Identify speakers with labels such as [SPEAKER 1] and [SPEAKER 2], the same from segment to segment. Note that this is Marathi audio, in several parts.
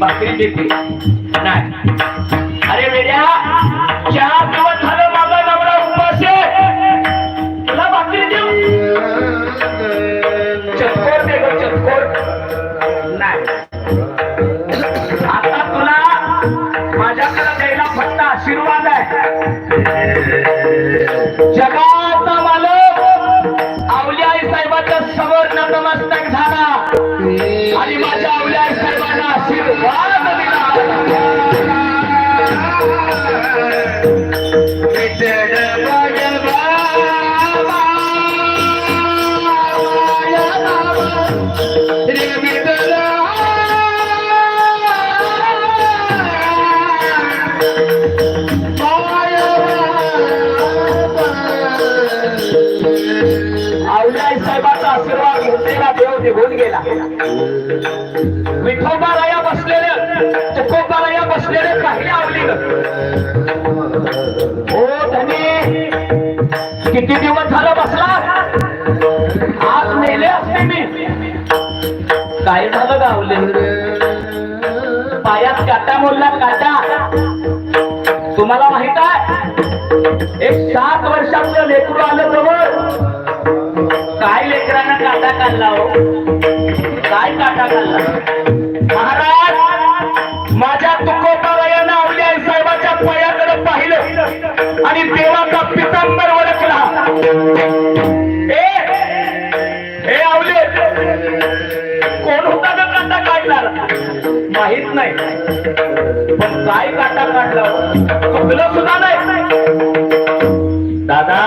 [SPEAKER 1] खिशात भाकर आहे एक भाकरी पायात काटा मोडला काटा. तुम्हाला माहीत आहे? एक सात वर्षाचं लेकरू आलं जवळ. काय लेकरांना काटा काढला हो? काय काटा काढला? महाराज माझ्या तुकोबारायानं आवली साहेबाच्या पायाकडे पाहिलं आणि देवाचा पितांबर ओळखला हे आवले. कोण होता काटा काढणार? माहीत नाही. पण काय काटा काढला हो? चुकलं सुद्धा नाही. दादा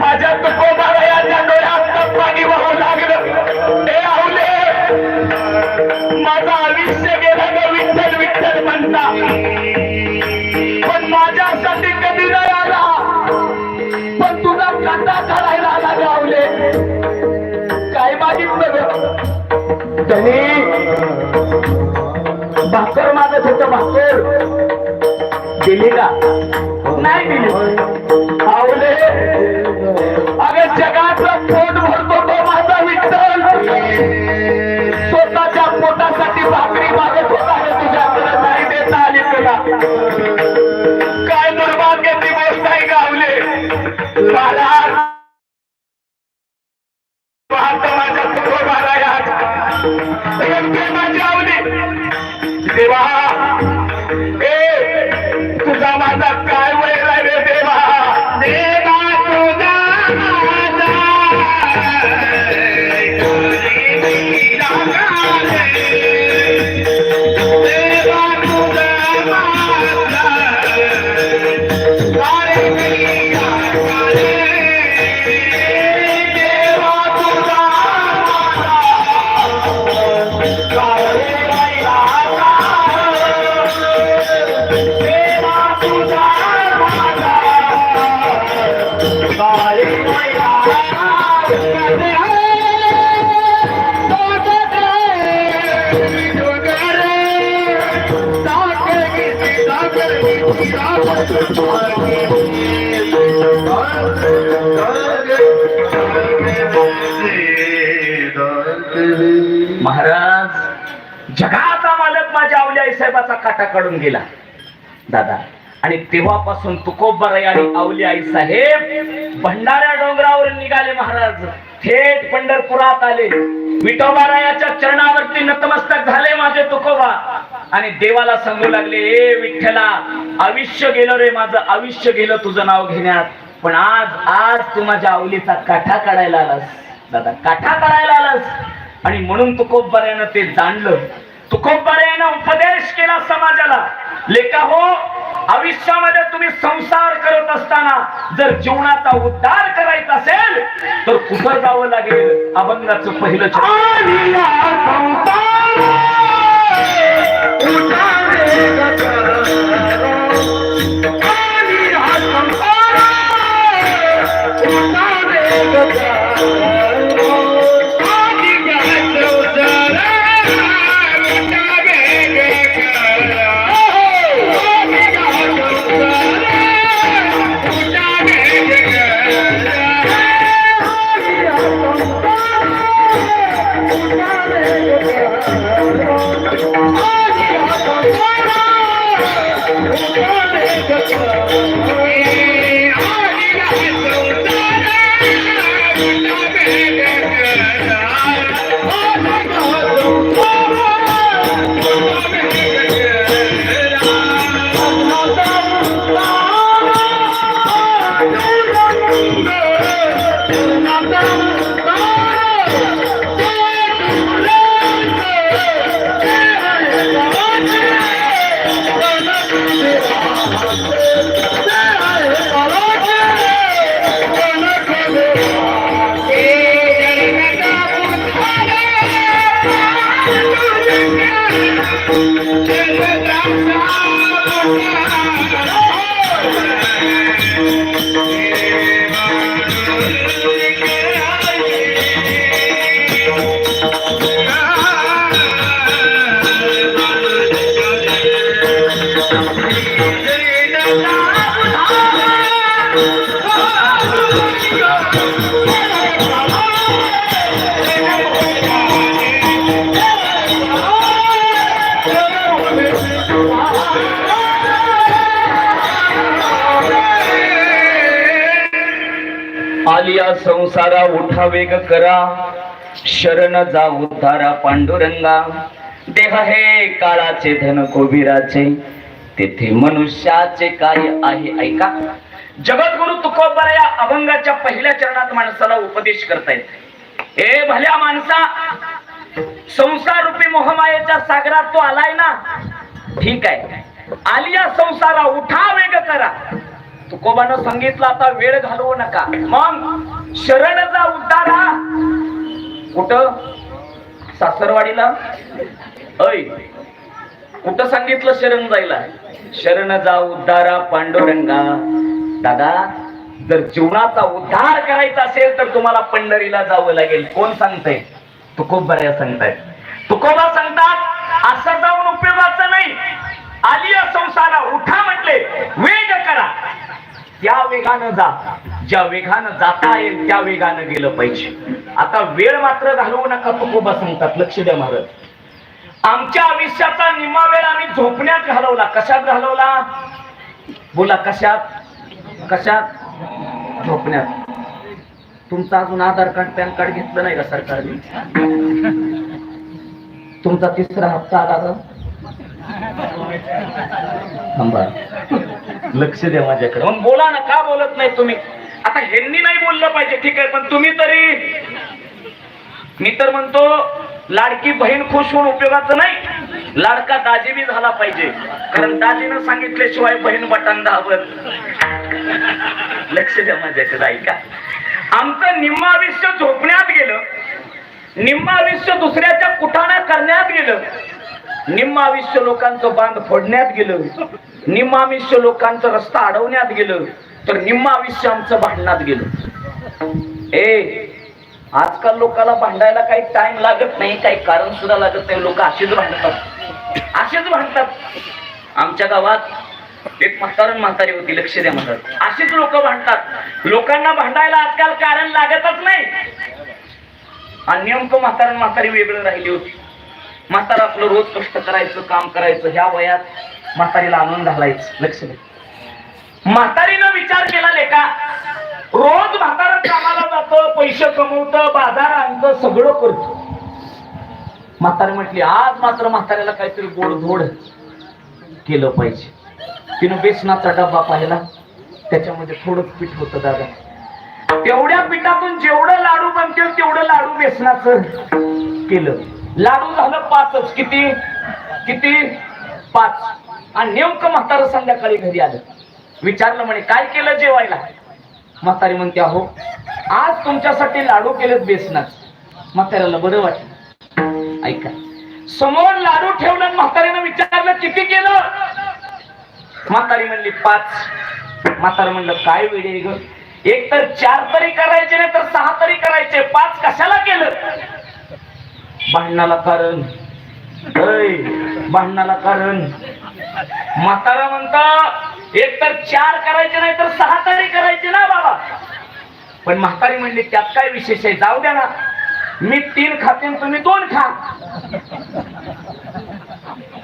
[SPEAKER 1] माझ्या तुकोबारायाच्या डोळ्यात पाणी वाहू लागलं. हे आवले. माझं आयुष्य गेलं ग विठ्ठल विठ्ठल म्हणता. पण माझ्यासाठी कधी नाही आला. पण तुझा काटा करायला आला गावले काय मागितलं ग धनी दिली का नाही दिली महाराज जगाचा मालक माझ्या आवली आई साहेबाचा काटा काढून गेला. दादा आणि तेव्हापासून तुकोबराई आणि आवली आई साहेब भंडाऱ्या डोंगरावर निघाले महाराज. थेट पंढरपुरात आले. विठोबारायाच्या चरणावरती नतमस्तक झाले माझे तुकोबा. आणि देवाला सांगू लागले ए विठ्ठला आयुष्य गेलं रे माझं आयुष्य गेलं तुझं नाव घेण्यात. पण आज आज तू माझ्या आवलीचा काठा काढायला आलास. दादा काठा काढायला आलास. आणि म्हणून तुकोबऱ्यानं ते जाणलं. तुकोबऱ्यानं उपदेश केला समाजाला. लेखा हो आयुष्यामध्ये तुम्ही संसार करत असताना जर जीवनाचा उद्धार करायचा असेल तर कुठं जावं लागेल? अभंगाचं पहिलं लता Amém, pessoal. आलिया संसारा उठा वेग करा. शरण जा उद्धारा पांडुरंगा. देह हे काळाचे धन कोबिराचे. तेथे मनुष्याचे काय आहे ऐका. जगद्गुरु तुकोबा या अभंगाच्या पहिल्या चरणात माणसाला उपदेश करतायत ए भल्या माणसा संसार रूपी मोहमायेच्या सागरात तो आलाय ना? ठीक आहे. आलिया संसारा उठा वेग करा. तुकोबानं सांगितलं आता वेळ घालवू नका. मग शरण जा उद्धारा. कुठ? सासरवाडीला? ऐ कुठं सांगितलं शरण जायला? शरण जा उद्धारा पांडुरंगा. दादा जर जीवनाचा उद्धार करायचा असेल तर तुम्हाला पंढरीला जावं लागेल. कोण सांगतंय? तुकोबऱ्या सांगतायत तुकोबा सांगतात असं जाऊन उपयोगाचं नाही. आलिया संसारा उठा म्हटले वेग करा. त्या वेगानं जा ज्या वेगानं जाता येईल त्या वेगानं गेलं पाहिजे. आता वेळ मात्र घालवू नका तुकोबा सांगतात लक्ष द्या महाराज. आमच्या आयुष्याचा निम्मा वेळ आम्ही झोपण्यात घालवला. कशात घालवला? बोला कशात? कशात? झोपण्यात. तुमचा अजून आधार कार्ड पॅन कार्ड घेतलं नाही का सरकारने? तुमचा तिसरा हप्ता आला थांबा. लक्ष द्या माझ्याकडे. मग बोला ना का बोलत नाही तुम्ही? आता ह्यांनी नाही बोललं पाहिजे ठीक आहे पण तुम्ही तरी. मी तर म्हणतो लाडकी बहीण खुश होऊन उपयोगाचं नाही. लाडका दाजी बी झाला पाहिजे. कारण दाजीनं सांगितल्याशिवाय बहीण बटन धावत लक्ष द्या माझ्याकडे ऐका. आमचं निम्म आयुष्य झोपण्यात गेलं. निम्म आयुष्य दुसऱ्याच्या कुठाना करण्यात गेलं. निम्म आयुष्य लोकांचं बांध फोडण्यात गेलं. निम्म आयुष्य लोकांचं रस्ता अडवण्यात गेलं तर निम्म आयुष्य आमचं भांडणात गेलं. ए आजकाल लोकांना भांडायला काही टाइम लागत नाही काही कारण सुद्धा लागत नाही. लोक असेच भांडतात. असेच भांडतात. आमच्या गावात एक म्हातारण म्हातारी होती लक्ष द्या म्हणतात अशीच लोक भांडतात. लोकांना भांडायला आजकाल कारण लागतच नाही. आणि नेमकं म्हातारण म्हातारी वेगळं राहिली होती. म्हातारा आपलं रोज कष्ट करायचं काम करायचं. ह्या वयात म्हातारीला आणून घालायच. लक्ष दे. म्हातारीनं विचार केला लेका रोज म्हातारा कामाला जातं पैसे कमवतं बाजार आणतं सगळं करतो. म्हातारी म्हटली आज मात्र म्हाताऱ्याला काहीतरी गोडधोड केलं पाहिजे. तिनं बेसनाचा डब्बा पाहिला. त्याच्यामध्ये थोडं पीठ होतं दादा. तेवढ्या पिठातून जेवढं लाडू बनते तेवढं लाडू बेसनाचं केलं. लाडू झालं पाचच. किती? किती? पाच. आणि नेमकं म्हातारं संध्याकाळी घरी आलं. विचारलं म्हणे काय केलं जेवायला? म्हातारी म्हणते अहो आज तुमच्यासाठी लाडू केलेत बेसनाच म्हाताऱ्याला बरं वाटलं. ऐका समोर लाडू ठेवलं म्हाताऱ्यानं म्हातारीनं विचारलं किती केलं? म्हातारी म्हणली पाच. म्हातारं म्हणलं काय वेळ आहे ग? एक तर चार तरी करायचे नाही तर सहा तरी करायचे. पाच कशाला केलं? भांडणाला कारण. भांडणाला कारण. म्हातारा म्हणता एक तर चार करायचे नाही तर सहा तरी करायचे ना बाबा. पण म्हातारी म्हणली त्यात काय विशेष आहे? जाऊ द्या ना. मी तीन खाते तुम्ही दोन खा.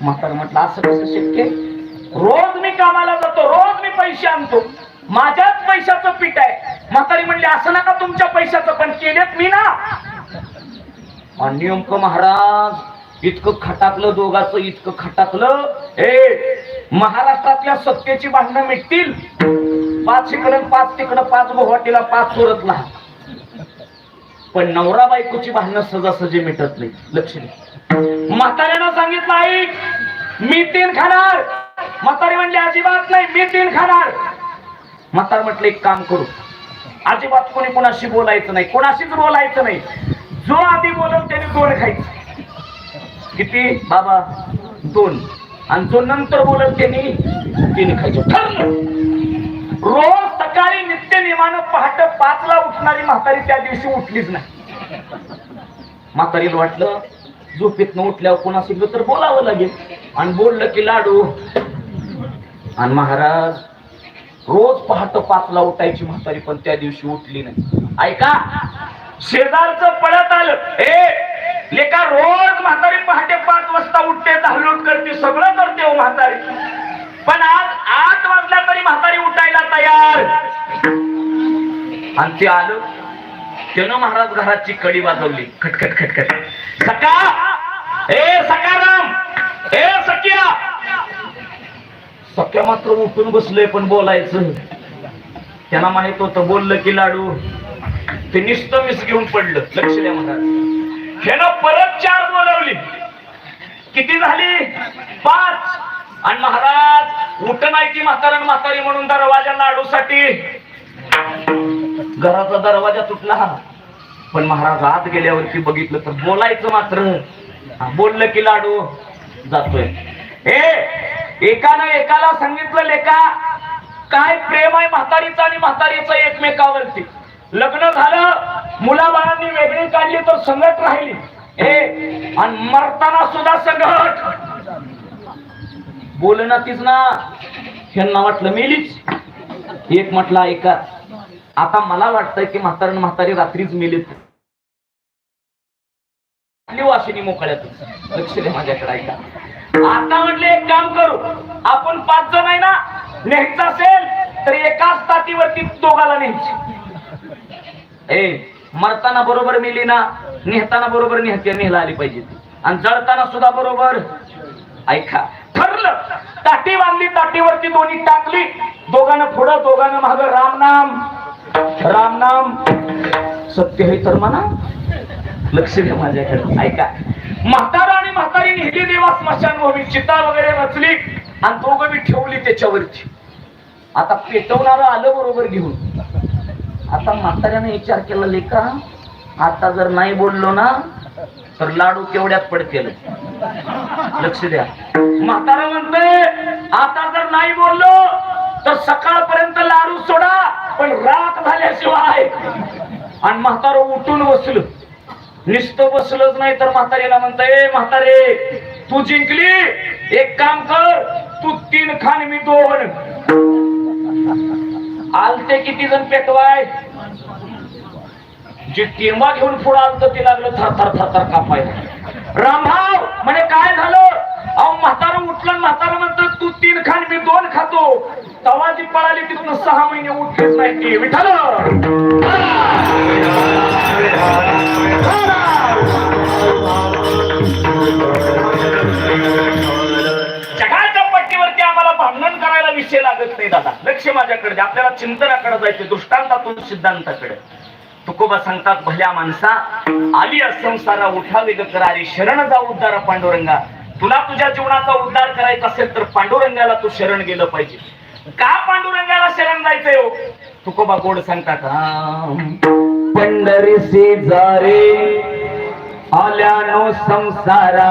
[SPEAKER 1] म्हातारा म्हटलं असं कसं शक्य रोज मी कामाला जातो रोज मी पैसे आणतो. माझ्याच पैशाचं पीठ आहे. म्हातारी म्हणली असं नका तुमच्या पैशाचं पण केलेत मी ना. आणि महाराज इतकं खटाकलं दोघाचं इतकं खटाकलं. हे महाराष्ट्रातल्या सत्तेची भांडणं मिटतील. पाच इकडे पाच तिकडं पाच गुवाहाटीला पाच सुरतला पण नवरा बायकोची भांडणं सजासजी मिटत नाही. लक्ष म्हाताऱ्यानं सांगितलं आहे मी तीन खाणार. म्हातारी म्हणली अजिबात नाही मी तीन खाणार. म्हातार म्हटलं एक काम करू. अजिबात कोणी कोणाशी बोलायचं नाही. कोणाशीच बोलायचं नाही. जो आधी बोलल त्याने दोन खायचं. किती? बाबा दोन. आणि जो नंतर बोलत त्यांनी तीन खायचो. ठरलं. रोज सकाळी नित्य निमान पहाट पाचला उठणारी म्हातारी त्या दिवशी उठलीच नाही. म्हातारीला वाटलं झोपेतनं उठल्यावर कोणाशी तर बोलावं लागेल. आणि बोललं की लाडू. आणि महाराज रोज पहाट पाचला उठायची म्हातारी पण त्या दिवशी उठली नाही. ऐका शेजारचं पळत आलं. ए लेका रोज म्हातारी पहाटे पाच वाजता उठते धावलूट करते सगळं करते हो म्हातारी. पण आज आठ वाजल्या तरी म्हातारी उठायला तयार. आणि ते आलं त्यानं महाराज घराची कडी वाजवली. खटखट खटखट. सका ए सकाराम ए सख्या! सख्या मात्र उठून बसलोय पण बोलायचं. त्यांना माहीत होतं बोललं की लाडू. ते निस्त मिस घेऊन पडलं. लक्ष द्या महाराज. ह्यानं परत चार बोलावली किती झाली? पाच. आणि महाराज उठ नाही की म्हातारण म्हातारी म्हणून दरवाजा लाडूसाठी. घराचा दरवाजा तुटला पण महाराज आत गेल्यावरती बघितलं तर बोलायचं मात्र. बोललं की लाडू जातोय. ए एकानं एकाला सांगितलं लेका काय प्रेम आहे म्हातारीचं आणि म्हातारीचं एकमेकावरती? लग्न झालं मुलाबाळांनी वेगळी काढली तर संगत राहिली. हे आणि मरताना सुद्धा संगत बोलणं तीच ना ह्यांना वाटलं मेलीच. एक म्हटलं ऐका आता मला वाटतंय की म्हातारण म्हातारी रात्रीच मेलीत. आपली वाशिनी मोकळ्यात लक्ष दे माझ्याकडे ऐका. आता म्हटले एक काम करू. आपण पाच जण आहे ना न्यायचं असेल तर एकाच ताटीवरती दोघाला न्यायची. ए मरताना बरोबर मिली ना नेहताना बरोबर नेहते नेहला आली पाहिजे आणि जळताना सुद्धा बरोबर. ऐका ठरलं. ताटी बांधली ताटीवरती दोन्ही टाकली. दोघांना पुढं दोघांना माग. रामनाम रामनाम सत्य हे तर म्हणा. लक्ष घे माझ्याकडे. ऐका. म्हातारा आणि म्हातारी नेहली देवा स्मशानभूमी चिता वगैरे रचली आणि दोघं मी ठेवली त्याच्यावरती आता पेटवणारं आलं बरोबर घेऊन. आता म्हाताऱ्याने विचार केला लेखा आता जर नाही बोललो ना तर लाडू केवढ्यात पडतील? लक्ष द्या. म्हातारा म्हणते आता जर नाही बोललो तर सकाळपर्यंत लाडू सोडा पण रात झाल्याशिवाय. आणि म्हातार उठून बसल. निस्त बसलंच नाही तर म्हातारीला म्हणताय म्हातारे तू जिंकली? एक काम कर तू तीन खान मी दोन. आलते किती जण पेटवाय? जे टिंबा घेऊन पुढे आलत ते लागलं थर थर थर थर कापाय रामभाव म्हणे काय झालं? अहो म्हातारा उठलं म्हातारा म्हणतो तू तीन खान मी दोन खातो. तवा जी पळाली तिथून सहा महिने उठलीच नाही ती. विठाल जगाच्या विषय लागत नाही दादा. लक्ष माझ्याकडे आपल्याला चिंतनाकडे जायचे दृष्टांतातून सिद्धांताकडे. तुकोबा सांगतात भल्या माणसा आली संसारा उठावे ग करारी. शरण जा उद्धार पांडुरंगा. तुला तुझ्या जीवनाचा उद्धार करायचा असेल तर पांडुरंगाला तू शरण गेलं पाहिजे. का पांडुरंगाला शरण जायचंय हो? तुकोबा गोड सांगतात पंढरी शेजारे आल्यानो संसारा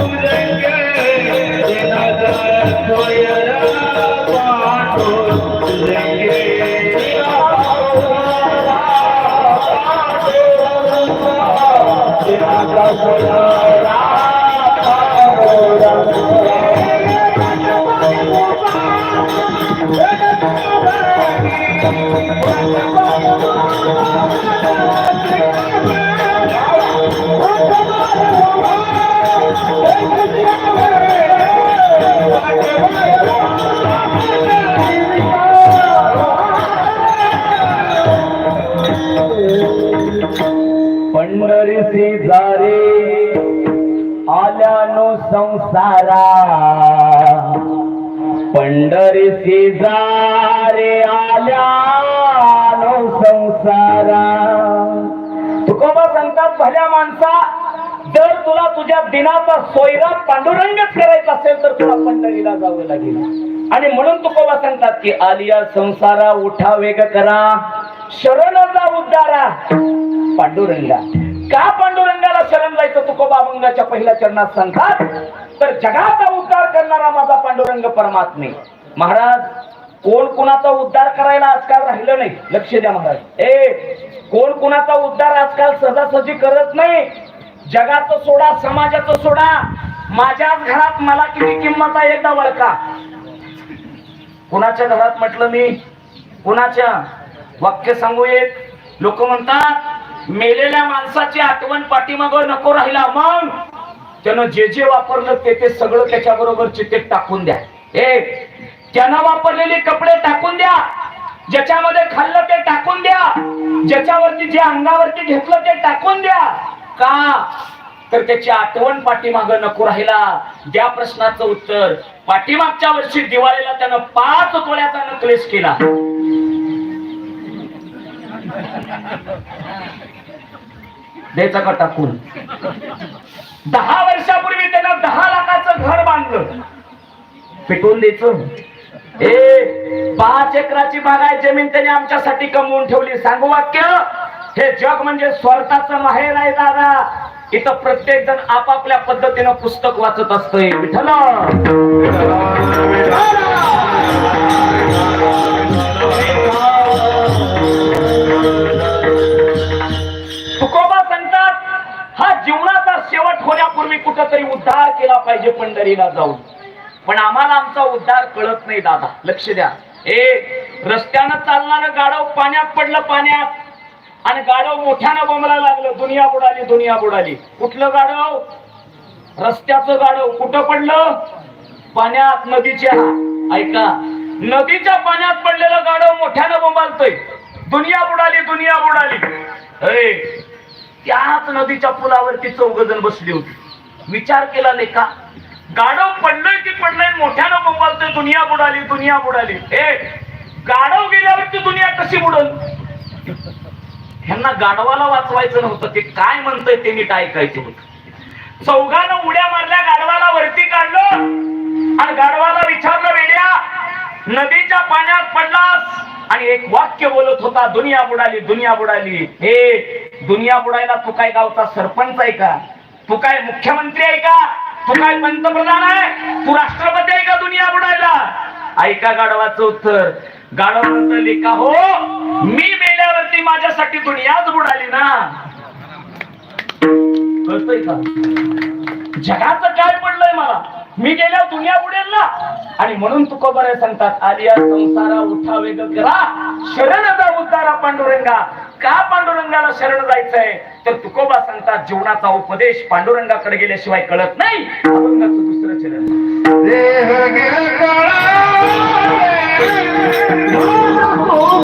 [SPEAKER 1] आल्या संसारा पंढरी से पंढरी आल्या आल्यानो संसारा. पंढरीसी आल्या आल्यानो संसारा. तुकोबा सांगतात भल्या माणसा जर तुला तुझ्या दिनाचा सोयरा पांडुरंगच करायचा असेल तर तुला पंढरीला जावं लागेल. आणि म्हणून तुकोबा सांगतात की आलिया संसारा उठा वेग करा शरण जा उद्धारा. पांडुरंगा. का पांडुरंगाला शरण जायचं? तुकोबा अभंगाच्या पहिल्या चरणात सांगतात तर जगाचा उद्धार करणारा माझा पांडुरंग परमात्मे. महाराज कोण कुणाचा उद्धार करायला आजकाल राहिलं नाही? लक्ष द्या महाराज. ए कोण कुणाचा उद्धार आजकाल सहजासहजी करत नाही? जगाचं सोडा समाजाचं सोडा. माझ्याच घरात मला किती किंमत आहे एकदा वळका कुणाच्या घरात म्हटलं मी? कुणाच्या? वाक्य सांगू एक. लोक म्हणतात मेलेल्या माणसाची आठवण पाठीमागं नको राहिला मग. त्यानं जे जे वापरलं ते ते सगळं त्याच्या बरोबर चितेत टाकून द्या. ए त्यानं वापरलेले कपडे टाकून द्या. ज्याच्यामध्ये खाल्लं ते टाकून द्या. ज्याच्यावरती जे अंगावरती घेतलं ते टाकून द्या. का? तर त्याची आठवण पाठीमाग नको राहिला. त्या प्रश्नाचं उत्तर. पाठीमागच्या वर्षी दिवाळीला त्यानं पाच तोळ्याचा नकलेस केला. द्यायचा का टाकून? दहा वर्षापूर्वी त्यानं दहा लाखाचं घर बांधलं. पेटवून द्यायचं. ए पाच एकराची बागाय जमीन त्याने आमच्यासाठी कमवून ठेवली. सांगू वाक्य? हे जग म्हणजे स्वार्थाचं माहेर आहे दादा. इथं प्रत्येक जण आपापल्या पद्धतीनं पुस्तक वाचत असतोय. विठ्ठल! तुकोबा सांगतात हा जीवनाचा शेवट होण्यापूर्वी कुठंतरी उद्धार केला पाहिजे पंढरीला जाऊन. पण आम्हाला आमचा उद्धार कळत नाही दादा. लक्ष द्या. ए रस्त्यानं चालणारं गाडव पाण्यात पडलं पाण्यात. आणि गाडव मोठ्यानं बोंबला लागलं. दुनिया बुडाली दुनिया बुडाली. कुठलं गाडव रस्त्याचं गाडव कुठं पडलं? पाण्यात नदीच्या. ऐका नदीच्या पाण्यात पडलेलं गाडव मोठ्यानं बोंबालतोय. दुनिया बुडाली दुनिया बुडाली. अरे त्याच नदीच्या पुलावरती चौघ जण बसली होती. विचार केला नाही का? गाडव पडलंय की पडलंय मोठ्यानं बोंबालतोय. दुनिया बुडाली दुनिया बुडाली. ए गाडव गेल्यावरती दुनिया कशी बुडल? ह्यांना गाढवाला वाचवायचं नव्हतं. ते काय म्हणतंय ते नीट ऐकायचं होत. चौघानं उड्या मारल्या गाढवाला वरती काढलं आणि गाढवाला विचारलं वेड्या नदीच्या पाण्यात पडलास? आणि एक वाक्य बोलत होता दुनिया बुडाली दुनिया बुडाली. हे दुनिया बुडायला तू काय गावचा सरपंच आहे का? तू काय मुख्यमंत्री आहे का? तू काय पंतप्रधान आहे? तू राष्ट्रपती आहे का दुनिया बुडायला? ऐका गाढवाचं उत्तर. गाढव का हो? मी मेल्यावरती माझ्यासाठी दुनियाच बुडाली ना. कळतंय का? जगाचं काय पडलंय मला? मी गेल्या दुनिया बुडेल ना? आणि म्हणून तुका सांगतात आलिया संसारा उठा वेग करा शरण जा उतारा पांडुरंगा. का पांडुरंगाला शरण जायचंय? तर तुकोबा सांगतात जीवनाचा उपदेश पांडुरंगाकडे गेल्याशिवाय कळत नाही. अभंगाचं दुसरं चरण
[SPEAKER 2] 对对对好